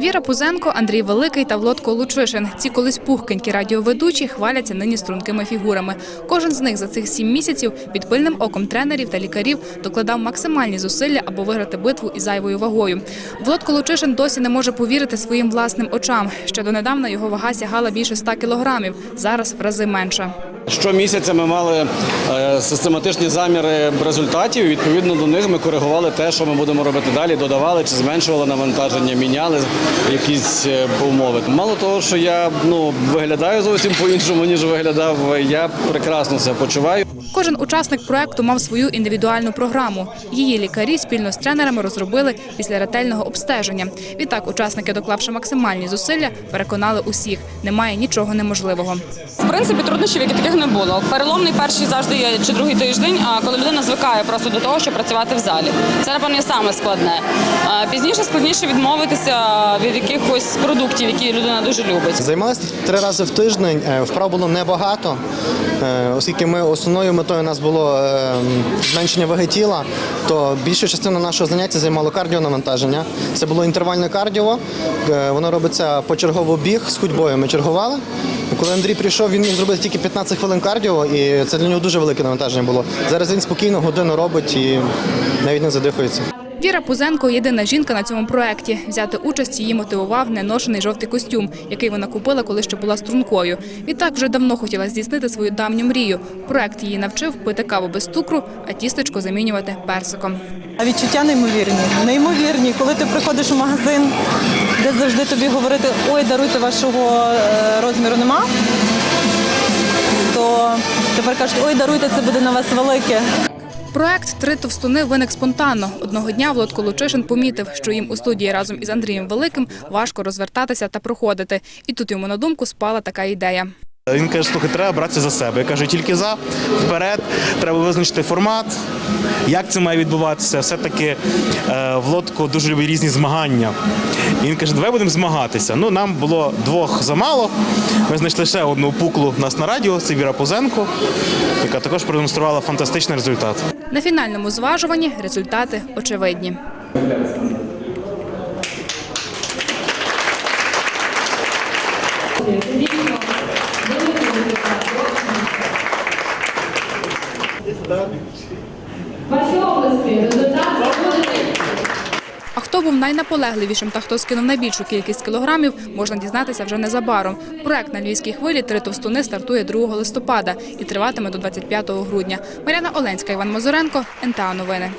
Віра Пузенко, Андрій Великий та Влодко Лучишин. Ці колись пухкенькі радіоведучі хваляться нині стрункими фігурами. Кожен з них за цих сім місяців під пильним оком тренерів та лікарів докладав максимальні зусилля, аби виграти битву із зайвою вагою. Влодко Лучишин досі не може повірити своїм власним очам. Ще донедавна його вага сягала більше 100 кілограмів, зараз в рази менша. Щомісяця ми мали е, систематичні заміри результатів. і Відповідно до них ми коригували те, що ми будемо робити далі, додавали чи зменшували навантаження, міняли якісь е, умови. Мало того, що я ну виглядаю зовсім по-іншому, ніж виглядав. Я прекрасно себе почуваю. Кожен учасник проекту мав свою індивідуальну програму. Її лікарі спільно з тренерами розробили після ретельного обстеження. Відтак, учасники, доклавши максимальні зусилля, переконали усіх, немає нічого неможливого. В принципі, труднощів як таких не було. Переломний перший завжди є чи другий тиждень, коли людина звикає просто до того, щоб працювати в залі. Це, напевно, є саме складне. Пізніше складніше відмовитися від якихось продуктів, які людина дуже любить. Займалися три рази в тиждень. е, Вправ було небагато, е, оскільки ми основною метою у нас було е, зменшення ваги тіла, то більша частина нашого заняття займало кардіонавантаження. Це було інтервальне кардіо. е, Воно робиться почергово біг з ходьбою. Ми чергували. Коли Андрій прийшов, він міг зробити тільки 15 хвилин кардіо, і це для нього дуже велике навантаження було. Зараз він спокійно годину робить і навіть не задихується. Віра Пузенко єдина жінка на цьому проекті. Взяти участь її мотивував неношений жовтий костюм, який вона купила, коли ще була стрункою. Відтак вже давно хотіла здійснити свою давню мрію. Проект її навчив пити каву без цукру, а тістечко замінювати персиком. А відчуття неймовірні. Неймовірні, коли ти приходиш у магазин, де завжди тобі говорити, ой, даруйте вашого е, розміру нема. То тепер кажуть, ой, даруйте, це буде на вас велике. Проект Три товстуни виник спонтанно. Одного дня Володко Лучишин помітив, що їм у студії разом із Андрієм Великим важко розвертатися та проходити. І тут йому на думку спала така ідея. Він каже, слухай, треба братися за себе. Я кажу, тільки за, вперед, треба визначити формат, як це має відбуватися. Все-таки е, в дуже любить різні змагання. І він каже, давай будемо змагатися. Ну, нам було двох замало. Ми знайшли ще одну пуклу у нас на радіо, це Віра Позенко, яка також продемонструвала фантастичний результат. На фінальному зважуванні результати очевидні. А хто був найнаполегливішим та хто скинув найбільшу кількість кілограмів, можна дізнатися вже незабаром. Проект на львівській хвилі «Три товстуни» стартує 2 листопада і триватиме до 25 грудня. Мар'яна Оленська, Іван Мозоренко, НТА Новини.